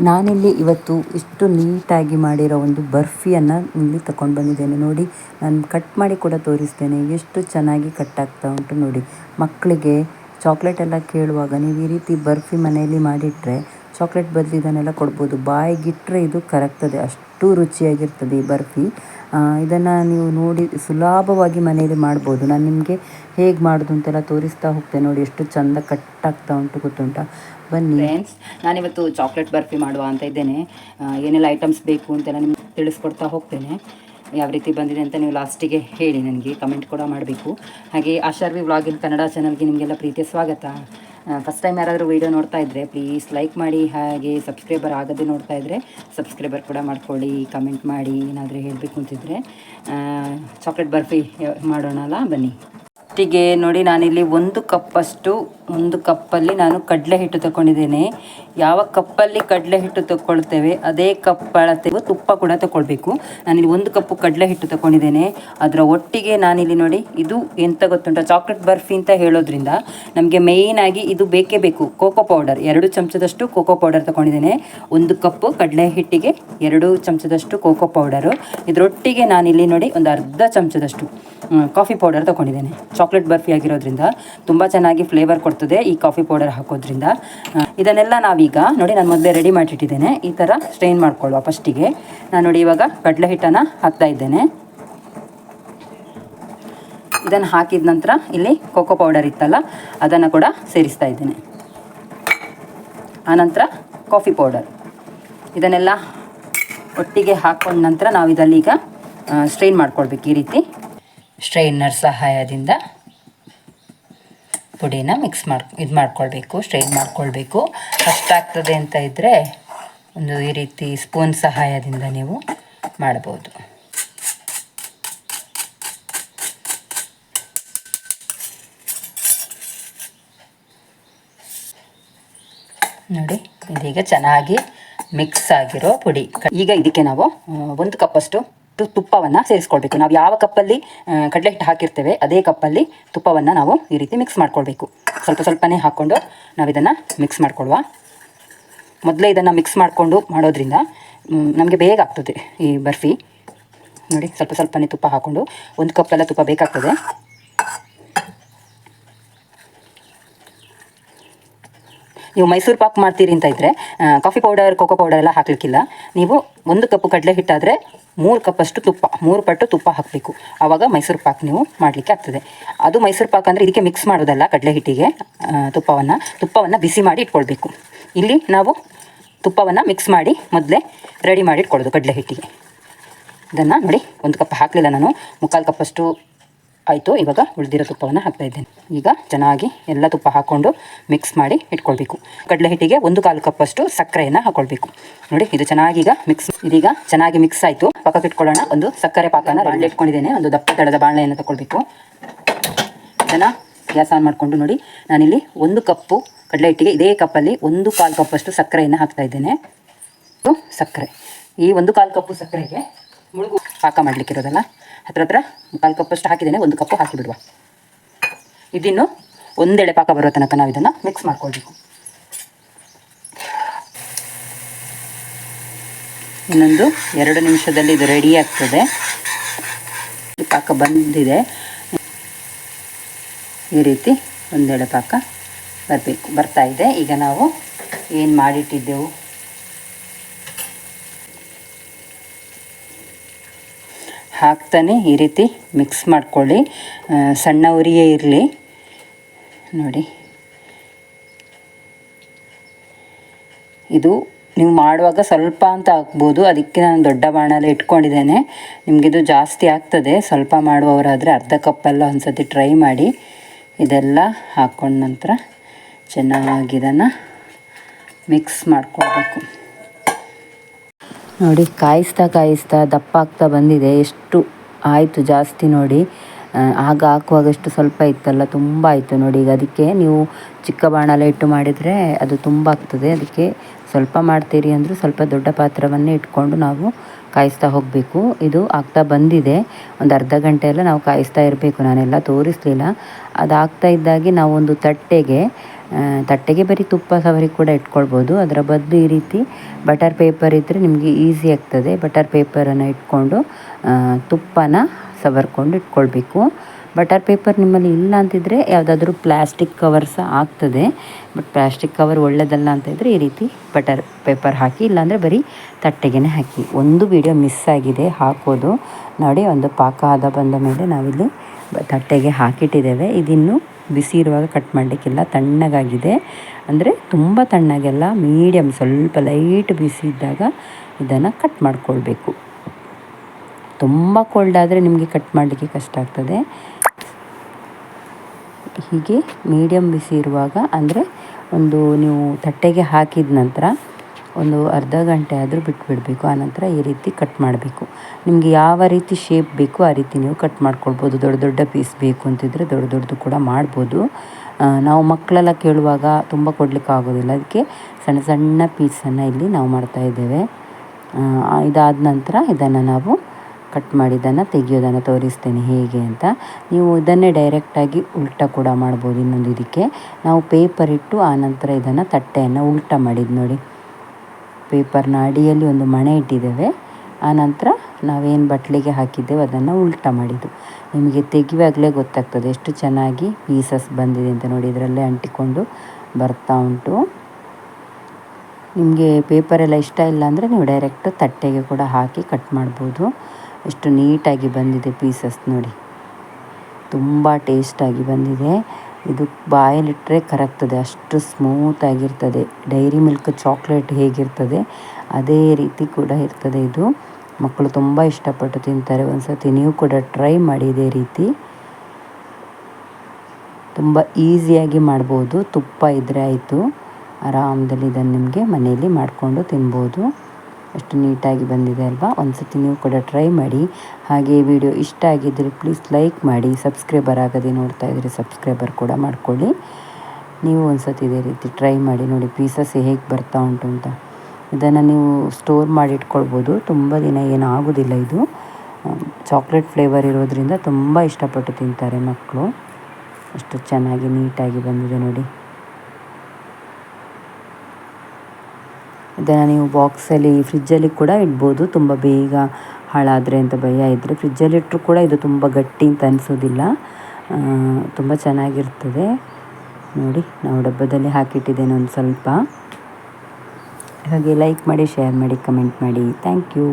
ನಾನಿಲ್ಲಿ ಇವತ್ತು ಇಷ್ಟು ನೀಟಾಗಿ ಮಾಡಿರೋ ಒಂದು ಬರ್ಫಿಯನ್ನು ಇಲ್ಲಿ ತಗೊಂಡು ಬಂದಿದ್ದೇನೆ. ನೋಡಿ, ನಾನು ಕಟ್ ಮಾಡಿ ಕೂಡ ತೋರಿಸ್ತೇನೆ. ಎಷ್ಟು ಚೆನ್ನಾಗಿ ಕಟ್ ಆಗ್ತಾ ಉಂಟು ನೋಡಿ. ಮಕ್ಕಳಿಗೆ ಚಾಕ್ಲೇಟ್ ಎಲ್ಲ ಕೇಳುವಾಗ ನೀವು ಈ ರೀತಿ ಬರ್ಫಿ ಮನೆಯಲ್ಲಿ ಮಾಡಿಟ್ರೆ ಚಾಕ್ಲೇಟ್ ಬದಲು ಇದನ್ನೆಲ್ಲ ಕೊಡ್ಬೋದು. ಬಾಯಿಗಿಟ್ಟರೆ ಇದು ಕರಗ್ತದೆ. ಅಷ್ಟು ರುಚಿಯಾಗಿರ್ತದೆ ಈ ಬರ್ಫಿ. ಇದನ್ನು ನೀವು ನೋಡಿ ಸುಲಭವಾಗಿ ಮನೆಯಲ್ಲಿ ಮಾಡ್ಬೋದು. ನಾನು ನಿಮಗೆ ಹೇಗೆ ಮಾಡೋದು ಅಂತೆಲ್ಲ ತೋರಿಸ್ತಾ ಹೋಗ್ತೇನೆ ನೋಡಿ. ಎಷ್ಟು ಚಂದ ಕಟ್ ಆಗ್ತಾ ಉಂಟು ಗೊತ್ತುಂಟ? ಬನ್ನಿ. ಫ್ರೆಂಡ್ಸ್ ನಾನಿವತ್ತು ಚಾಕ್ಲೇಟ್ ಬರ್ಫಿ ಮಾಡುವ ಅಂತ ಇದ್ದೇನೆ. ಏನೆಲ್ಲ ಐಟಮ್ಸ್ ಬೇಕು ಅಂತೆಲ್ಲ ನಿಮ್ಗೆ ತಿಳಿಸ್ಕೊಡ್ತಾ ಹೋಗ್ತೇನೆ. ಯಾವ ರೀತಿ ಬಂದಿದೆ ಅಂತ ನೀವು ಲಾಸ್ಟಿಗೆ ಹೇಳಿ ನನಗೆ. ಕಮೆಂಟ್ ಕೂಡ ಮಾಡಬೇಕು. ಹಾಗೆ ಆಶಾರ್ವಿ ವ್ಲಾಗಿನ್ ಕನ್ನಡ ಚಾನಲ್ಗೆ ನಿಮಗೆಲ್ಲ ಪ್ರೀತಿಯ ಸ್ವಾಗತ. ಫಸ್ಟ್ ಟೈಮ್ ಯಾರಾದರೂ ವೀಡಿಯೋ ನೋಡ್ತಾ ಇದ್ದರೆ ಪ್ಲೀಸ್ ಲೈಕ್ ಮಾಡಿ, ಹಾಗೆ ಸಬ್ಸ್ಕ್ರೈಬರ್ ಆಗದೆ ನೋಡ್ತಾ ಇದ್ದರೆ ಸಬ್ಸ್ಕ್ರೈಬರ್ ಕೂಡ ಮಾಡ್ಕೊಳ್ಳಿ ಕಮೆಂಟ್ ಮಾಡಿ, ಏನಾದರೂ ಹೇಳಬೇಕು ಅಂತಿದ್ರೆ ಚಾಕ್ಲೇಟ್ ಬರ್ಫಿ ಮಾಡೋಣಲ್ಲ, ಬನ್ನಿ. ಫಸ್ಟಿಗೆ ನೋಡಿ ನಾನಿಲ್ಲಿ ಒಂದು ಕಪ್ಪಷ್ಟು ಒಂದು ಕಪ್ಪಲ್ಲಿ ನಾನು ಕಡಲೆ ಹಿಟ್ಟು ತಗೊಂಡಿದ್ದೇನೆ ಯಾವ ಕಪ್ಪಲ್ಲಿ ಕಡಲೆ ಹಿಟ್ಟು ತಗೊಳ್ತೇವೆ, ಅದೇ ಕಪ್ ಅಳತೆಗೂ ತುಪ್ಪ ಕೂಡ ತಗೊಳ್ಬೇಕು. ನಾನಿಲ್ಲಿ ಒಂದು ಕಪ್ಪು ಕಡಲೆ ಹಿಟ್ಟು ತಗೊಂಡಿದ್ದೇನೆ ಅದರ ಒಟ್ಟಿಗೆ ನಾನಿಲ್ಲಿ ನೋಡಿ, ಇದು ಎಂತ ಗೊತ್ತುಂಟ? ಚಾಕ್ಲೇಟ್ ಬರ್ಫಿ ಅಂತ ಹೇಳೋದ್ರಿಂದ ನಮಗೆ ಮೇಯ್ನಾಗಿ ಇದು ಬೇಕೇ ಬೇಕು. ಕೋಕೋ ಪೌಡರ್ ಎರಡು ಚಮಚದಷ್ಟು ಕೋಕೋ ಪೌಡರ್ ತಗೊಂಡಿದ್ದೇನೆ ಒಂದು ಕಪ್ಪು ಕಡಲೆ ಹಿಟ್ಟಿಗೆ ಎರಡು ಚಮಚದಷ್ಟು ಕೋಕೋ ಪೌಡರು ಇದರೊಟ್ಟಿಗೆ ನಾನಿಲ್ಲಿ ನೋಡಿ, ಒಂದು ಅರ್ಧ ಚಮಚದಷ್ಟು ಕಾಫಿ ಪೌಡರ್ ತಗೊಂಡಿದ್ದೇನೆ ಚಾಕ್ಲೇಟ್ ಬರ್ಫಿ ಆಗಿರೋದ್ರಿಂದ ತುಂಬ ಚೆನ್ನಾಗಿ ಫ್ಲೇವರ್ ಕೊಡ್ತದೆ ಈ ಕಾಫಿ ಪೌಡರ್ ಹಾಕೋದ್ರಿಂದ. ಇದನ್ನೆಲ್ಲ ನಾವೀಗ ನೋಡಿ ನಾನು ಮೊದಲೇ ರೆಡಿ ಮಾಡಿಟ್ಟಿದ್ದೇನೆ ಈ ಥರ ಸ್ಟ್ರೈನ್ ಮಾಡ್ಕೊಳ್ಳುವ ಫಸ್ಟಿಗೆ ನಾನು ನೋಡಿ ಇವಾಗ ಕಡಲೆ ಹಿಟ್ಟನ್ನು ಹಾಕ್ತಾ ಇದ್ದೇನೆ. ಇದನ್ನು ಹಾಕಿದ ನಂತರ ಇಲ್ಲಿ ಕೋಕೋ ಪೌಡರ್ ಇತ್ತಲ್ಲ, ಅದನ್ನು ಕೂಡ ಸೇರಿಸ್ತಾ ಇದ್ದೇನೆ. ಆನಂತರ ಕಾಫಿ ಪೌಡರ್ ಇದನ್ನೆಲ್ಲ ಒಟ್ಟಿಗೆ ಹಾಕೊಂಡ ನಂತರ ನಾವು ಇದರಲ್ಲಿ ಈಗ ಸ್ಟ್ರೈನ್ ಮಾಡ್ಕೊಳ್ಬೇಕು ಈ ರೀತಿ. ಸ್ಟ್ರೈನರ್ ಸಹಾಯದಿಂದ. ಪುಡಿನ ಮಿಕ್ಸ್ ಮಾಡಿ, ಇದು ಮಾಡ್ಕೊಳ್ಬೇಕು ಸ್ಟ್ರೈನ್ ಮಾಡ್ಕೊಳ್ಬೇಕು. ಅಷ್ಟಾಗ್ತದೆ ಅಂತ ಇದ್ದರೆ ಒಂದು ಈ ರೀತಿ ಸ್ಪೂನ್ ಸಹಾಯದಿಂದ ನೀವು ಮಾಡ್ಬೋದು. ನೋಡಿ, ಇದೀಗ ಚೆನ್ನಾಗಿ ಮಿಕ್ಸ್ ಆಗಿರೋ ಪುಡಿ. ಈಗ ಇದಕ್ಕೆ ನಾವು ಒಂದು ಕಪ್ಪಷ್ಟು ತು- ತುಪ್ಪವನ್ನು ಸೇರಿಸ್ಕೊಳ್ಬೇಕು. ನಾವು ಯಾವ ಕಪ್ಪಲ್ಲಿ ಕಡಲೆ ಹಿಟ್ಟು ಹಾಕಿರ್ತೇವೆ, ಅದೇ ಕಪ್ಪಲ್ಲಿ ತುಪ್ಪವನ್ನು ನಾವು ಈ ರೀತಿ ಮಿಕ್ಸ್ ಮಾಡ್ಕೊಳ್ಬೇಕು. ಸ್ವಲ್ಪ ಸ್ವಲ್ಪನೇ ಹಾಕ್ಕೊಂಡು ನಾವು ಇದನ್ನು ಮಿಕ್ಸ್ ಮಾಡ್ಕೊಳ್ಳುವ ಮೊದಲೇ ಇದನ್ನು ಮಿಕ್ಸ್ ಮಾಡಿಕೊಂಡು ಮಾಡೋದ್ರಿಂದ ನಮಗೆ ಬೇಗ ಆಗ್ತದೆ ಈ ಬರ್ಫಿ. ನೋಡಿ, ಸ್ವಲ್ಪ ಸ್ವಲ್ಪನೇ ತುಪ್ಪ ಹಾಕ್ಕೊಂಡು ಒಂದು ಕಪ್ಪೆಲ್ಲ ತುಪ್ಪ ಬೇಕಾಗ್ತದೆ. ನೀವು ಮೈಸೂರು ಪಾಕ್ ಮಾಡ್ತೀರಿ ಅಂತ ಇದ್ದರೆ ಕಾಫಿ ಪೌಡರ್ ಕೋಕೋ ಪೌಡರ್ ಎಲ್ಲ ಹಾಕಲಿಕ್ಕಿಲ್ಲ. ನೀವು ಒಂದು ಕಪ್ಪು ಕಡಲೆ ಹಿಟ್ಟಾದರೆ ಮೂರು ಕಪ್ಪಷ್ಟು ತುಪ್ಪ, ಮೂರು ಪಟ್ಟು ತುಪ್ಪ ಹಾಕಬೇಕು. ಆವಾಗ ಮೈಸೂರು ಪಾಕ್ ನೀವು ಮಾಡಲಿಕ್ಕೆ ಆಗ್ತದೆ. ಅದು ಮೈಸೂರು ಪಾಕ್ ಅಂದರೆ ಇದಕ್ಕೆ ಮಿಕ್ಸ್ ಮಾಡೋದಲ್ಲ ಕಡಲೆ ಹಿಟ್ಟಿಗೆ ತುಪ್ಪವನ್ನು. ತುಪ್ಪವನ್ನು ಬಿಸಿ ಮಾಡಿ ಇಟ್ಕೊಳ್ಬೇಕು. ಇಲ್ಲಿ ನಾವು ತುಪ್ಪವನ್ನು ಮಿಕ್ಸ್ ಮಾಡಿ ಮೊದಲೇ ರೆಡಿ ಮಾಡಿ ಇಟ್ಕೊಳ್ಳೋದು ಕಡಲೆ ಹಿಟ್ಟಿಗೆ. ಇದನ್ನು ನೋಡಿ, ಒಂದು ಕಪ್ ಹಾಕಲಿಲ್ಲ ನಾನು. ಮುಕ್ಕಾಲು ಕಪ್ಪಷ್ಟು ಆಯಿತು ಇವಾಗ ಉಳಿದಿರೋ ತುಪ್ಪವನ್ನು ಹಾಕ್ತಾ ಇದ್ದೇನೆ. ಈಗ ಚೆನ್ನಾಗಿ ಎಲ್ಲ ತುಪ್ಪ ಹಾಕ್ಕೊಂಡು ಮಿಕ್ಸ್ ಮಾಡಿ ಇಟ್ಕೊಳ್ಬೇಕು. ಕಡಲೆ ಹಿಟ್ಟಿಗೆ ಒಂದು ಕಾಲು ಕಪ್ಪಷ್ಟು ಸಕ್ಕರೆಯನ್ನು ಹಾಕ್ಕೊಳ್ಬೇಕು ನೋಡಿ ಇದು ಚೆನ್ನಾಗಿ ಈಗ ಮಿಕ್ಸ್ ಇದೀಗ ಚೆನ್ನಾಗಿ ಮಿಕ್ಸ್ ಆಯಿತು. ಪಕ್ಕಕ್ಕೆ ಇಟ್ಕೊಳ್ಳೋಣ. ಒಂದು ಸಕ್ಕರೆ ಪಾಕನ ಬಾಣಲೆ. ಇಟ್ಕೊಂಡಿದ್ದೇನೆ. ಒಂದು ದಪ್ಪ ತಳದ ಬಾಣಲೆಯನ್ನು ತಗೊಳ್ಬೇಕು ಇದನ್ನು ಗ್ಯಾಸ್ ಆನ್ ಮಾಡಿಕೊಂಡು ನೋಡಿ. ನಾನಿಲ್ಲಿ ಒಂದು ಕಪ್ಪು ಕಡಲೆ ಹಿಟ್ಟಿಗೆ ಇದೇ ಕಪ್ಪಲ್ಲಿ ಒಂದು ಕಾಲು ಕಪ್ಪಷ್ಟು ಸಕ್ಕರೆಯನ್ನು ಹಾಕ್ತಾ ಇದ್ದೇನೆ. ಸಕ್ಕರೆ. ಈ ಒಂದು ಕಾಲು ಕಪ್ಪು ಸಕ್ಕರೆಗೆ ಮುಳುಗು ಪಾಕ ಮಾಡಲಿಕ್ಕಿರೋದಲ್ಲ ಹತ್ರ ಹತ್ರ ಕಾಲು ಕಪ್ಪಷ್ಟು ಹಾಕಿದ್ದೇನೆ, ಒಂದು ಕಪ್ಪು ಹಾಕಿಬಿಡುವ. ಇದಿನ್ನು ಒಂದೆಳೆ ಪಾಕ ಬರೋ ತನಕ ನಾವು ಇದನ್ನು ಮಿಕ್ಸ್ ಮಾಡ್ಕೊಳ್ಬೇಕು. ಇನ್ನೊಂದು ಎರಡು ನಿಮಿಷದಲ್ಲಿ ಇದು ರೆಡಿ ಆಗ್ತದೆ. ಪಾಕ ಬಂದಿದೆ. ಈ ರೀತಿ ಒಂದೆಳೆ ಪಾಕ ಬರಬೇಕು, ಬರ್ತಾ ಇದೆ. ಈಗ ನಾವು ಏನು ಮಾಡಿಟ್ಟಿದ್ದೆವು? ಹಾಕ್ತಾನೆ ಈ ರೀತಿ ಮಿಕ್ಸ್ ಮಾಡ್ಕೊಳ್ಳಿ. ಸಣ್ಣ ಉರಿಯೇ ಇರಲಿ. ನೋಡಿ. ಇದು ನೀವು ಮಾಡುವಾಗ ಸ್ವಲ್ಪ ಅಂತ ಹಾಕ್ಬೋದು. ಅದಕ್ಕೆ ನಾನು ದೊಡ್ಡ ಬಾಣಲೆ ಇಟ್ಕೊಂಡಿದ್ದೇನೆ. ನಿಮಗಿದು ಜಾಸ್ತಿ ಆಗ್ತದೆ. ಸ್ವಲ್ಪ ಮಾಡುವವರಾದರೆ ಅರ್ಧ ಕಪ್ಪೆಲ್ಲ ಒಂದ್ಸತಿ ಟ್ರೈ ಮಾಡಿ. ಇದೆಲ್ಲ ಹಾಕ್ಕೊಂಡ ನಂತರ ಚೆನ್ನಾಗಿ ಇದನ್ನು ಮಿಕ್ಸ್ ಮಾಡ್ಕೊಳ್ಬೇಕು. ನೋಡಿ, ಕಾಯಿಸ್ತಾ ಕಾಯಿಸ್ತಾ ದಪ್ಪ ಆಗ್ತಾ ಬಂದಿದೆ. ಎಷ್ಟು ಆಯಿತು ಜಾಸ್ತಿ ನೋಡಿ. ಆಗ ಹಾಕುವಾಗಷ್ಟು ಸ್ವಲ್ಪ ಇತ್ತಲ್ಲ, ತುಂಬ ಆಯಿತು ನೋಡಿ. ಈಗ ಅದಕ್ಕೆ ನೀವು ಚಿಕ್ಕ ಬಾಣಲೆ ಇಟ್ಟು ಮಾಡಿದರೆ ಅದು ತುಂಬ ಆಗ್ತದೆ. ಅದಕ್ಕೆ ಸ್ವಲ್ಪ ಮಾಡ್ತೀರಿ ಅಂದರೂ ಸ್ವಲ್ಪ ದೊಡ್ಡ ಪಾತ್ರವನ್ನೇ ಇಟ್ಕೊಂಡು ನಾವು ಕಾಯಿಸ್ತಾ ಹೋಗಬೇಕು. ಇದು ಆಗ್ತಾ ಬಂದಿದೆ. ಒಂದು ಅರ್ಧ ಗಂಟೆ ಎಲ್ಲ ನಾವು ಕಾಯಿಸ್ತಾ ಇರಬೇಕು. ನಾನೆಲ್ಲ ತೋರಿಸಲಿಲ್ಲ. ಅದು ಆಗ್ತಾ ಇದ್ದಾಗೆ ನಾವು ಒಂದು ತಟ್ಟೆಗೆ ತಟ್ಟೆಗೆ ಬರೀ ತುಪ್ಪ ಸವರಿ ಕೂಡ ಇಟ್ಕೊಳ್ಬೋದು. ಅದರ ಬದಲು ಈ ರೀತಿ ಬಟರ್ ಪೇಪರ್ ಇದ್ದರೆ ನಿಮಗೆ ಈಸಿ ಆಗ್ತದೆ. ಬಟರ್ ಪೇಪರನ್ನು ಇಟ್ಕೊಂಡು ತುಪ್ಪನ ಸವರ್ಕೊಂಡು ಇಟ್ಕೊಳ್ಬೇಕು. ಬಟರ್ ಪೇಪರ್ ನಿಮ್ಮಲ್ಲಿ ಇಲ್ಲ ಅಂತಿದ್ರೆ ಯಾವುದಾದ್ರೂ ಪ್ಲಾಸ್ಟಿಕ್ ಕವರ್ ಸಹ ಆಗ್ತದೆ. ಬಟ್ ಪ್ಲಾಸ್ಟಿಕ್ ಕವರ್ ಒಳ್ಳೆಯದಲ್ಲ ಅಂತ ಇದ್ದರೆ ಈ ರೀತಿ ಬಟರ್ ಪೇಪರ್ ಹಾಕಿ, ಇಲ್ಲಾಂದರೆ ಬರೀ ತಟ್ಟೆಗೆ ಹಾಕಿ. ಒಂದು ವಿಡಿಯೋ ಮಿಸ್ ಆಗಿದೆ, ಹಾಕೋದು. ನೋಡಿ, ಒಂದು ಪಾಕ ಆದ ಬಂದ ಮೇಲೆ ನಾವಿಲ್ಲಿ ತಟ್ಟೆಗೆ ಹಾಕಿಟ್ಟಿದ್ದೇವೆ. ಇದಿನ್ನು ಬಿಸಿ ಇರುವಾಗ ಕಟ್ ಮಾಡಲಿಕ್ಕಿಲ್ಲ ತಣ್ಣಗಾಗಿದೆ. ಅಂದರೆ ತುಂಬ ತಣ್ಣಗೆಲ್ಲ ಮೀಡಿಯಮ್ ಸ್ವಲ್ಪ ಲೈಟ್ ಬಿಸಿ ಇದ್ದಾಗ ಇದನ್ನು ಕಟ್ ಮಾಡಿಕೊಳ್ಬೇಕು. ತುಂಬ ಕೋಲ್ಡ್ ಆದರೆ ನಿಮಗೆ ಕಟ್ ಮಾಡಲಿಕ್ಕೆ ಕಷ್ಟ ಆಗ್ತದೆ. ಹೀಗೆ ಮೀಡಿಯಮ್ ಬಿಸಿ ಇರುವಾಗ ಅಂದರೆ ಒಂದು ನೀವು ತಟ್ಟೆಗೆ ಹಾಕಿದ ನಂತರ ಒಂದು ಅರ್ಧ ಗಂಟೆ ಆದರೂ ಬಿಟ್ಬಿಡಬೇಕು. ಆನಂತರ ಈ ರೀತಿ ಕಟ್ ಮಾಡಬೇಕು. ನಿಮಗೆ ಯಾವ ರೀತಿ ಶೇಪ್ ಬೇಕು ಆ ರೀತಿ ನೀವು ಕಟ್ ಮಾಡ್ಕೊಳ್ಬೋದು. ದೊಡ್ಡ ದೊಡ್ಡ ಪೀಸ್ ಬೇಕು ಅಂತಿದ್ರೆ ದೊಡ್ಡ ದೊಡ್ಡದು ಕೂಡ ಮಾಡ್ಬೋದು. ನಾವು ಮಕ್ಕಳೆಲ್ಲ ಕೇಳುವಾಗ ತುಂಬ ಕೊಡಲಿಕ್ಕೆ ಆಗೋದಿಲ್ಲ. ಅದಕ್ಕೆ ಸಣ್ಣ ಸಣ್ಣ ಪೀಸನ್ನು ಇಲ್ಲಿ ನಾವು ಮಾಡ್ತಾ ಇದ್ದೇವೆ. ಇದಾದ ನಂತರ ಇದನ್ನು ನಾವು ಕಟ್ ಮಾಡಿದ್ದನ್ನು ತೆಗೆಯೋದನ್ನು ತೋರಿಸ್ತೇನೆ ಹೇಗೆ ಅಂತ. ನೀವು ಇದನ್ನೇ ಡೈರೆಕ್ಟಾಗಿ ಉಲ್ಟ ಕೂಡ ಮಾಡ್ಬೋದು ಇನ್ನೊಂದು ಇದಕ್ಕೆ. ನಾವು ಪೇಪರ್ ಇಟ್ಟು ಆನಂತರ ಇದನ್ನು ತಟ್ಟೆಯನ್ನು ಉಲ್ಟ ಮಾಡಿದ್ದು ನೋಡಿ. ಪೇಪರ್ನ ಅಡಿಯಲ್ಲಿ ಒಂದು ಮಣೆ ಇಟ್ಟಿದ್ದೇವೆ. ಆನಂತರ ನಾವೇನು ಬಟ್ಲಿಗೆ ಹಾಕಿದ್ದೇವೆ, ಅದನ್ನು ಉಲ್ಟ ಮಾಡಿದ್ದು. ನಿಮಗೆ ತೆಗೆಯುವಾಗಲೇ ಗೊತ್ತಾಗ್ತದೆ ಎಷ್ಟು ಚೆನ್ನಾಗಿ ಪೀಸಸ್ ಬಂದಿದೆ ಅಂತ ನೋಡಿ, ಇದರಲ್ಲೇ ಅಂಟಿಕೊಂಡು ಬರ್ತಾ ಉಂಟು. ನಿಮಗೆ ಪೇಪರೆಲ್ಲ ಇಷ್ಟ ಇಲ್ಲ ಅಂದರೆ ನೀವು ಡೈರೆಕ್ಟ್ ತಟ್ಟೆಗೆ ಕೂಡ ಹಾಕಿ ಕಟ್ ಮಾಡ್ಬೋದು. ಎಷ್ಟು ನೀಟಾಗಿ ಬಂದಿದೆ ಪೀಸಸ್ ನೋಡಿ. ತುಂಬ ಟೇಸ್ಟಾಗಿ ಬಂದಿದೆ. ಇದು ಬಾಯಲ್ಲಿಟ್ಟರೆ ಕರಗ್ತದೆ, ಅಷ್ಟು ಸ್ಮೂತಾಗಿರ್ತದೆ ಡೈರಿ ಮಿಲ್ಕ್ ಚಾಕ್ಲೇಟ್ ಹೇಗಿರ್ತದೆ, ಅದೇ ರೀತಿ ಕೂಡ ಇರ್ತದೆ ಇದು. ಮಕ್ಕಳು ತುಂಬ ಇಷ್ಟಪಟ್ಟು ತಿಂತಾರೆ ಒಂದು ಸತಿ ನೀವು ಕೂಡ ಟ್ರೈ ಮಾಡಿ ಇದೇ ರೀತಿ. ತುಂಬ ಈಸಿಯಾಗಿ ಮಾಡ್ಬೋದು, ತುಪ್ಪ ಇದ್ದರೆ ಆಯಿತು. ಆರಾಮದಲ್ಲಿ ಇದನ್ನು ನಿಮಗೆ ಮನೆಯಲ್ಲಿ ಮಾಡಿಕೊಂಡು ತಿನ್ಬೋದು. ಎಷ್ಟು ನೀಟಾಗಿ ಬಂದಿದೆ ಅಲ್ವಾ? ಒಂದು ಸತಿ ನೀವು ಕೂಡ ಟ್ರೈ ಮಾಡಿ. ಹಾಗೆ ವಿಡಿಯೋ ಇಷ್ಟ ಆಗಿದ್ದರೆ ಪ್ಲೀಸ್ ಲೈಕ್ ಮಾಡಿ. ಸಬ್ಸ್ಕ್ರೈಬರ್ ಆಗದೆ ನೋಡ್ತಾ ಇದ್ದರೆ ಸಬ್ಸ್ಕ್ರೈಬರ್ ಕೂಡ ಮಾಡಿಕೊಳ್ಳಿ. ನೀವು ಒಂದು ಸತಿ ಇದೇ ರೀತಿ ಟ್ರೈ ಮಾಡಿ ನೋಡಿ ಪೀಸಸ್ ಹೇಗೆ ಬರ್ತಾ ಉಂಟು ಅಂತ. ಇದನ್ನು ನೀವು ಸ್ಟೋರ್ ಮಾಡಿ ಇಟ್ಕೊಳ್ಬೋದು ತುಂಬ ದಿನ ಏನೂ ಆಗೋದಿಲ್ಲ ಇದು. ಚಾಕ್ಲೇಟ್ ಫ್ಲೇವರ್ ಇರೋದ್ರಿಂದ ತುಂಬ ಇಷ್ಟಪಟ್ಟು ತಿಂತಾರೆ ಮಕ್ಕಳು ಅಷ್ಟು ಚೆನ್ನಾಗಿ ನೀಟಾಗಿ ಬಂದಿದೆ ನೋಡಿ. ಇದನ್ನು ನೀವು ಬಾಕ್ಸಲ್ಲಿ, ಫ್ರಿಜ್ಜಲ್ಲಿ ಕೂಡ ಇಡ್ಬೋದು. ತುಂಬ ಬೇಗ ಹಾಳಾದರೆ ಅಂತ ಭಯ ಇದ್ದರೆ ಫ್ರಿಜ್ಜಲ್ಲಿ ಇಟ್ಟರೂ ಕೂಡ ಇದು ತುಂಬ ಗಟ್ಟಿ ಅಂತ ಅನಿಸೋದಿಲ್ಲ. ತುಂಬ ಚೆನ್ನಾಗಿರ್ತದೆ. ನೋಡಿ, ನಾವು ಡಬ್ಬದಲ್ಲಿ ಹಾಕಿಟ್ಟಿದ್ದೇನೆ ಒಂದು ಸ್ವಲ್ಪ. ಹಾಗೆ ಲೈಕ್ ಮಾಡಿ ಶೇರ್ ಮಾಡಿ ಕಮೆಂಟ್ ಮಾಡಿ. Thank you